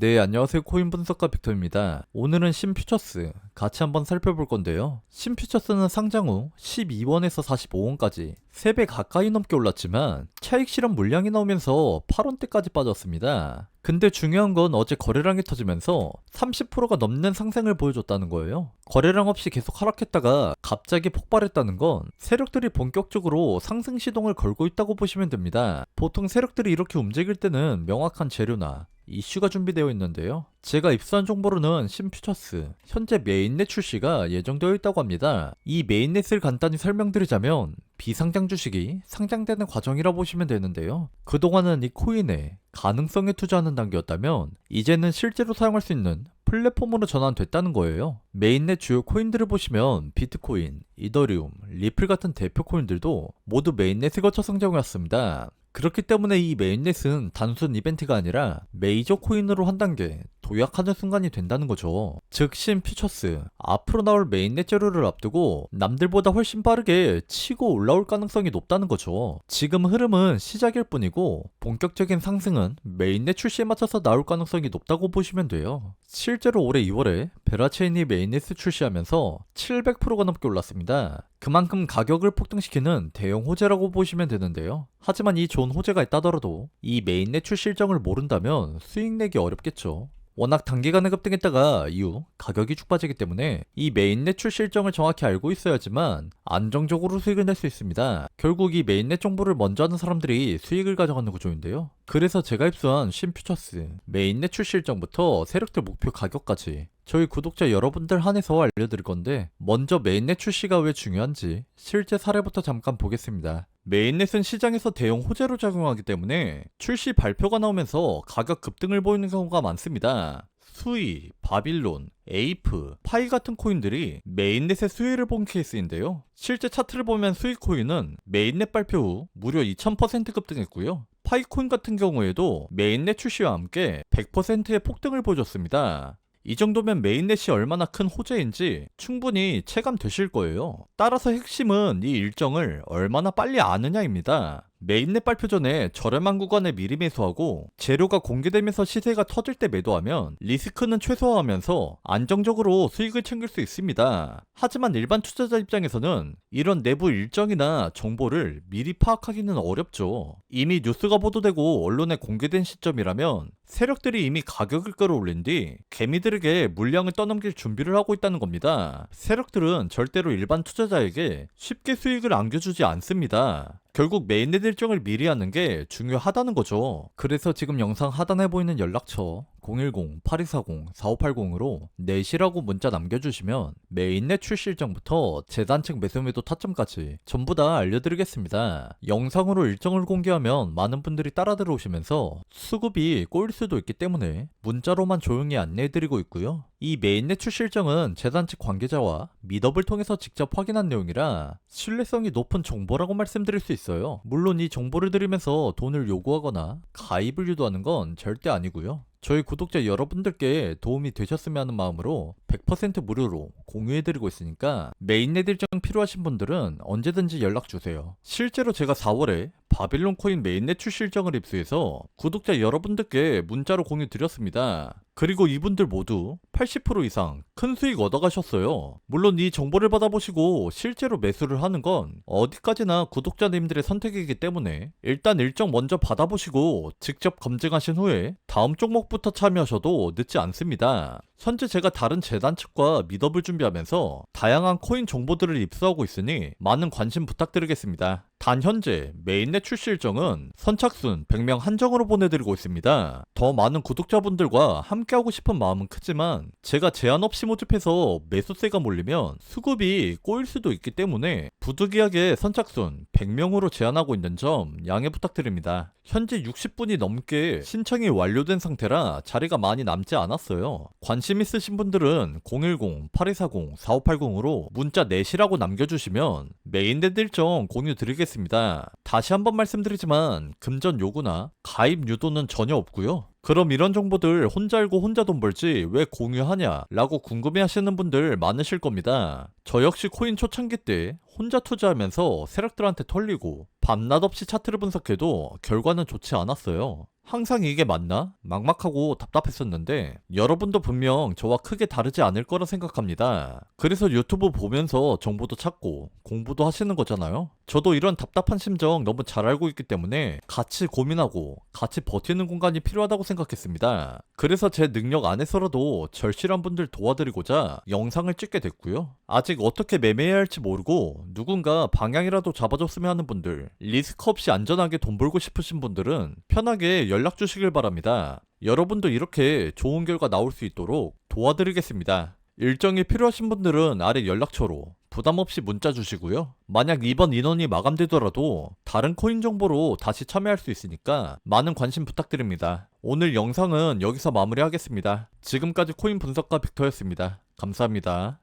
네, 안녕하세요. 코인 분석가 빅터입니다. 오늘은 신퓨처스 같이 한번 살펴볼 건데요. 신퓨처스는 상장 후 12원에서 45원까지 3배 가까이 넘게 올랐지만 차익 실현 물량이 나오면서 8원대까지 빠졌습니다. 근데 중요한 건 어제 거래량이 터지면서 30%가 넘는 상승을 보여줬다는 거예요. 거래량 없이 계속 하락했다가 갑자기 폭발했다는 건 세력들이 본격적으로 상승 시동을 걸고 있다고 보시면 됩니다. 보통 세력들이 이렇게 움직일 때는 명확한 재료나 이슈가 준비되어 있는데요. 제가 입수한 정보로는 신퓨처스 현재 메인넷 출시가 예정되어 있다고 합니다. 이 메인넷을 간단히 설명드리자면 비상장 주식이 상장되는 과정이라 보시면 되는데요. 그동안은 이 코인에 가능성에 투자하는 단계였다면 이제는 실제로 사용할 수 있는 플랫폼으로 전환됐다는 거예요. 메인넷 주요 코인들을 보시면 비트코인, 이더리움, 리플 같은 대표 코인들도 모두 메인넷을 거쳐 상장해왔습니다. 그렇기 때문에 이 메인넷은 단순 이벤트가 아니라 메이저 코인으로 한 단계 도약하는 순간이 된다는 거죠. 즉, 신 퓨처스 앞으로 나올 메인넷 재료를 앞두고 남들보다 훨씬 빠르게 치고 올라올 가능성이 높다는 거죠. 지금 흐름은 시작일 뿐이고 본격적인 상승은 메인넷 출시에 맞춰서 나올 가능성이 높다고 보시면 돼요. 실제로 올해 2월에 베라체인이 메인 넷을 출시하면서 700%가 넘게 올랐습니다. 그만큼 가격을 폭등시키는 대형 호재라고 보시면 되는데요. 하지만 이 좋은 호재가 있다더라도 이 메인넷 출시 일정을 모른다면 수익 내기 어렵겠죠. 워낙 단기간에 급등했다가 이후 가격이 쭉 빠지기 때문에 이 메인넷 출시 일정을 정확히 알고 있어야지만 안정적으로 수익을 낼 수 있습니다. 결국 이 메인넷 정보를 먼저 하는 사람들이 수익을 가져가는 구조인데요. 그래서 제가 입수한 신퓨처스 메인넷 출시 일정부터 세력들 목표 가격까지 저희 구독자 여러분들 한해서 알려드릴 건데 먼저 메인넷 출시가 왜 중요한지 실제 사례부터 잠깐 보겠습니다. 메인넷은 시장에서 대형 호재로 작용하기 때문에 출시 발표가 나오면서 가격 급등을 보이는 경우가 많습니다. 수이, 바빌론, 에이프, 파이 같은 코인들이 메인넷의 수혜를 본 케이스인데요. 실제 차트를 보면 수이 코인은 메인넷 발표 후 무려 2000% 급등했고요. 파이코인 같은 경우에도 메인넷 출시와 함께 100%의 폭등을 보여줬습니다. 이 정도면 메인넷이 얼마나 큰 호재인지 충분히 체감되실 거예요. 따라서 핵심은 이 일정을 얼마나 빨리 아느냐입니다. 메인넷 발표 전에 저렴한 구간에 미리 매수하고 재료가 공개되면서 시세가 터질 때 매도하면 리스크는 최소화하면서 안정적으로 수익을 챙길 수 있습니다. 하지만 일반 투자자 입장에서는 이런 내부 일정이나 정보를 미리 파악하기는 어렵죠. 이미 뉴스가 보도되고 언론에 공개된 시점이라면 세력들이 이미 가격을 끌어올린 뒤 개미들에게 물량을 떠넘길 준비를 하고 있다는 겁니다. 세력들은 절대로 일반 투자자에게 쉽게 수익을 안겨주지 않습니다. 결국 메인넷 일정을 미리 하는 게 중요하다는 거죠. 그래서 지금 영상 하단에 보이는 연락처 010-8240-4580으로 내시라고 문자 남겨주시면 메인넷 출시 일정부터 재단 측 매수매도 타점까지 전부 다 알려드리겠습니다. 영상으로 일정을 공개하면 많은 분들이 따라 들어오시면서 수급이 꼬일 수도 있기 때문에 문자로만 조용히 안내해드리고 있고요. 이 메인넷 출시 일정은 재단 측 관계자와 미더블 통해서 직접 확인한 내용이라 신뢰성이 높은 정보라고 말씀드릴 수 있어요. 물론 이 정보를 드리면서 돈을 요구하거나 가입을 유도하는 건 절대 아니고요. 저희 구독자 여러분들께 도움이 되셨으면 하는 마음으로 100% 무료로 공유해드리고 있으니까 메인넷 일정 필요하신 분들은 언제든지 연락주세요. 실제로 제가 4월에 바빌론 코인 메인넷 출시 일정을 입수해서 구독자 여러분들께 문자로 공유 드렸습니다. 그리고 이분들 모두 80% 이상 큰 수익 얻어가셨어요. 물론 이 정보를 받아보시고 실제로 매수를 하는 건 어디까지나 구독자님들의 선택이기 때문에 일단 일정 먼저 받아보시고 직접 검증하신 후에 다음 종목부터 참여하셔도 늦지 않습니다. 현재 제가 다른 재단 측과 미더블 준비하면서 다양한 코인 정보들을 입수하고 있으니 많은 관심 부탁드리겠습니다. 단 현재 메인넷 출시 일정은 선착순 100명 한정으로 보내드리고 있습니다. 더 많은 구독자분들과 함께하고 싶은 마음은 크지만 제가 제한 없이 모집해서 매수세가 몰리면 수급이 꼬일 수도 있기 때문에 부득이하게 선착순 100명으로 제한하고 있는 점 양해 부탁드립니다. 현재 60분이 넘게 신청이 완료된 상태라 자리가 많이 남지 않았어요. 관심 있으신 분들은 010-8240-4580으로 문자 내시라고 남겨주시면 메인넷 일정 공유 드리겠습니다. 다시 한번 말씀드리지만 금전 요구나 가입 유도는 전혀 없고요. 그럼 이런 정보들 혼자 알고 혼자 돈 벌지 왜 공유하냐? 라고 궁금해 하시는 분들 많으실 겁니다. 저 역시 코인 초창기 때 혼자 투자하면서 세력들한테 털리고 밤낮 없이 차트를 분석해도 결과는 좋지 않았어요. 항상 이게 맞나? 막막하고 답답했었는데 여러분도 분명 저와 크게 다르지 않을 거라 생각합니다. 그래서 유튜브 보면서 정보도 찾고 공부도 하시는 거잖아요. 저도 이런 답답한 심정 너무 잘 알고 있기 때문에 같이 고민하고 같이 버티는 공간이 필요하다고 생각했습니다. 그래서 제 능력 안에서라도 절실한 분들 도와드리고자 영상을 찍게 됐고요. 아직 어떻게 매매해야 할지 모르고 누군가 방향이라도 잡아줬으면 하는 분들, 리스크 없이 안전하게 돈 벌고 싶으신 분들은 편하게 연락 주시길 바랍니다. 여러분도 이렇게 좋은 결과 나올 수 있도록 도와드리겠습니다. 일정이 필요하신 분들은 아래 연락처로 부담 없이 문자 주시고요. 만약 이번 인원이 마감되더라도 다른 코인 정보로 다시 참여할 수 있으니까 많은 관심 부탁드립니다. 오늘 영상은 여기서 마무리하겠습니다. 지금까지 코인 분석가 빅터였습니다. 감사합니다.